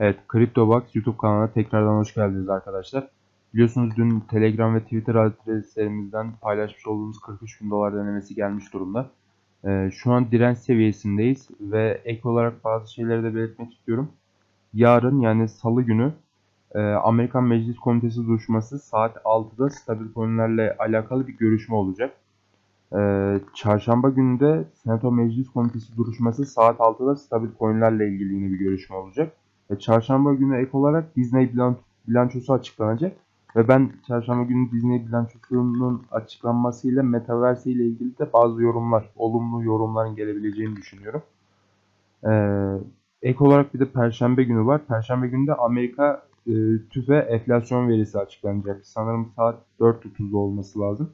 Evet, CryptoBox YouTube kanalına tekrardan hoş geldiniz arkadaşlar. Biliyorsunuz dün Telegram ve Twitter adreslerimizden paylaşmış olduğumuz 43 bin dolar denemesi gelmiş durumda. Ee, şu an direnç seviyesindeyiz ve ek olarak bazı şeyleri de belirtmek istiyorum. Yarın yani salı günü e, Amerikan Meclis Komitesi duruşması saat 6'da stabil coinlerle alakalı bir görüşme olacak. Ee, çarşamba günü de Senato Meclis Komitesi duruşması saat 6'da stabil coinlerle ilgili yine bir görüşme olacak. Ve çarşamba günü ek olarak Disney bilan bilançosu açıklanacak. Ve ben çarşamba günü Disney bilançosunun açıklanmasıyla Metaverse ile ilgili de bazı yorumlar, olumlu yorumların gelebileceğini düşünüyorum. Ee, ek olarak bir de Perşembe günü var. Perşembe günü de Amerika e, tüfe enflasyon verisi açıklanacak. Sanırım saat 4.30'da olması lazım.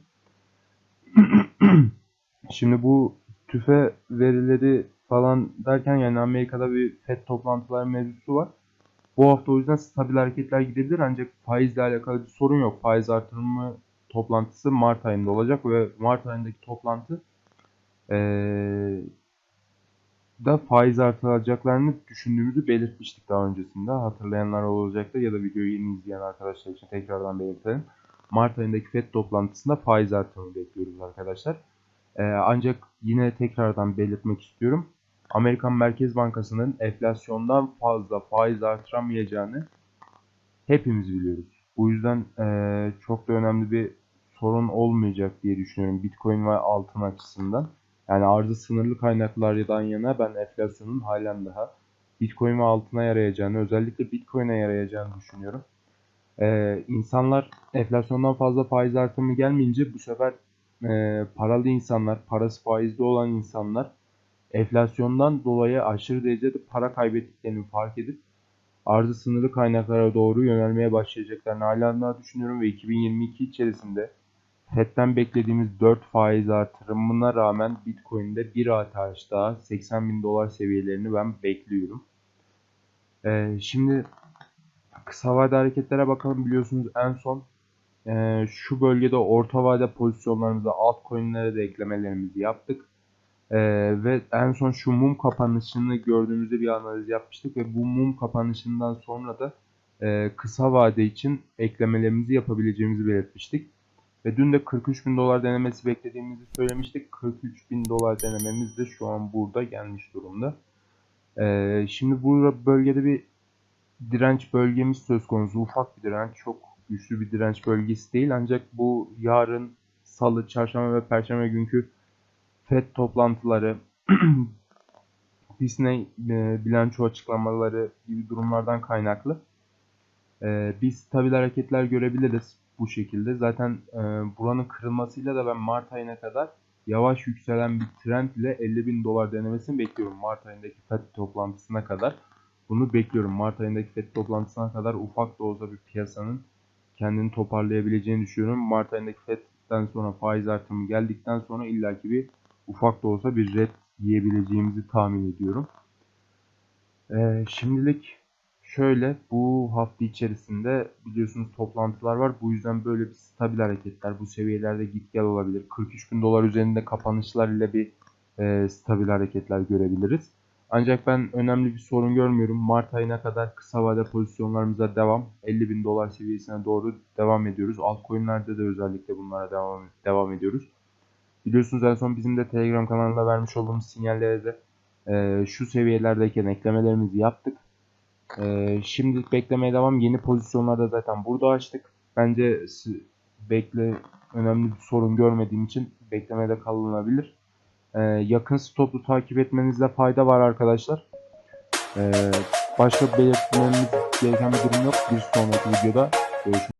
Şimdi bu tüfe verileri falan derken yani Amerika'da bir FED toplantıları mevzusu var. Bu hafta o yüzden stabil hareketler gidebilir ancak faizle alakalı bir sorun yok. Faiz artırımı toplantısı Mart ayında olacak ve Mart ayındaki toplantı ee, da faiz artıracaklarını düşündüğümüzü belirtmiştik daha öncesinde. Hatırlayanlar olacaktır ya da videoyu yeni izleyen arkadaşlar için tekrardan belirtelim. Mart ayındaki FED toplantısında faiz artırımı bekliyoruz arkadaşlar. Ee, ancak yine tekrardan belirtmek istiyorum. Amerikan Merkez Bankası'nın enflasyondan fazla faiz artıramayacağını hepimiz biliyoruz. Bu yüzden eee, çok da önemli bir sorun olmayacak diye düşünüyorum Bitcoin ve altın açısından. Yani arzı sınırlı kaynaklardan yana ben enflasyonun halen daha Bitcoin ve altına yarayacağını, özellikle Bitcoin'e yarayacağını düşünüyorum. Eee insanlar enflasyondan fazla faiz artımı gelmeyince bu sefer eee, paralı insanlar, parası faizli olan insanlar enflasyondan dolayı aşırı derecede para kaybettiklerini fark edip arzı sınırlı kaynaklara doğru yönelmeye başlayacaklarını hala düşünüyorum ve 2022 içerisinde FED'den beklediğimiz 4 faiz artırımına rağmen Bitcoin'de bir artış daha 80 bin dolar seviyelerini ben bekliyorum. Ee, şimdi kısa vade hareketlere bakalım biliyorsunuz en son e, şu bölgede orta vade pozisyonlarımıza altcoin'lere de eklemelerimizi yaptık. Ee, ve en son şu mum kapanışını gördüğümüzde bir analiz yapmıştık ve bu mum kapanışından sonra da e, kısa vade için eklemelerimizi yapabileceğimizi belirtmiştik. Ve dün de 43 bin dolar denemesi beklediğimizi söylemiştik. 43 bin dolar denememiz de şu an burada gelmiş durumda. Ee, şimdi burada bölgede bir direnç bölgemiz söz konusu. Ufak bir direnç, çok güçlü bir direnç bölgesi değil. Ancak bu yarın salı, çarşamba ve perşembe günkü FED toplantıları, Disney e, bilanço açıklamaları gibi durumlardan kaynaklı e, biz stabil hareketler görebiliriz bu şekilde. Zaten e, buranın kırılmasıyla da ben Mart ayına kadar yavaş yükselen bir trend ile 50 bin dolar denemesini bekliyorum. Mart ayındaki FED toplantısına kadar. Bunu bekliyorum. Mart ayındaki FED toplantısına kadar ufak da olsa bir piyasanın kendini toparlayabileceğini düşünüyorum. Mart ayındaki FED'den sonra faiz artımı geldikten sonra illaki bir ufak da olsa bir red yiyebileceğimizi tahmin ediyorum. Ee, şimdilik şöyle bu hafta içerisinde biliyorsunuz toplantılar var. Bu yüzden böyle bir stabil hareketler bu seviyelerde git gel olabilir. 43 bin dolar üzerinde kapanışlar ile bir e, stabil hareketler görebiliriz. Ancak ben önemli bir sorun görmüyorum. Mart ayına kadar kısa vade pozisyonlarımıza devam. 50 bin dolar seviyesine doğru devam ediyoruz. Altcoin'lerde de özellikle bunlara devam, devam ediyoruz. Biliyorsunuz en son bizim de Telegram kanalında vermiş olduğumuz sinyallere de e, şu seviyelerdeyken eklemelerimizi yaptık. E, şimdilik beklemeye devam. Yeni pozisyonlarda zaten burada açtık. Bence bekle önemli bir sorun görmediğim için beklemede kalınabilir. E, yakın stoplu takip etmenizde fayda var arkadaşlar. E, başka belirtmemiz gereken bir durum yok. Bir sonraki videoda görüşmek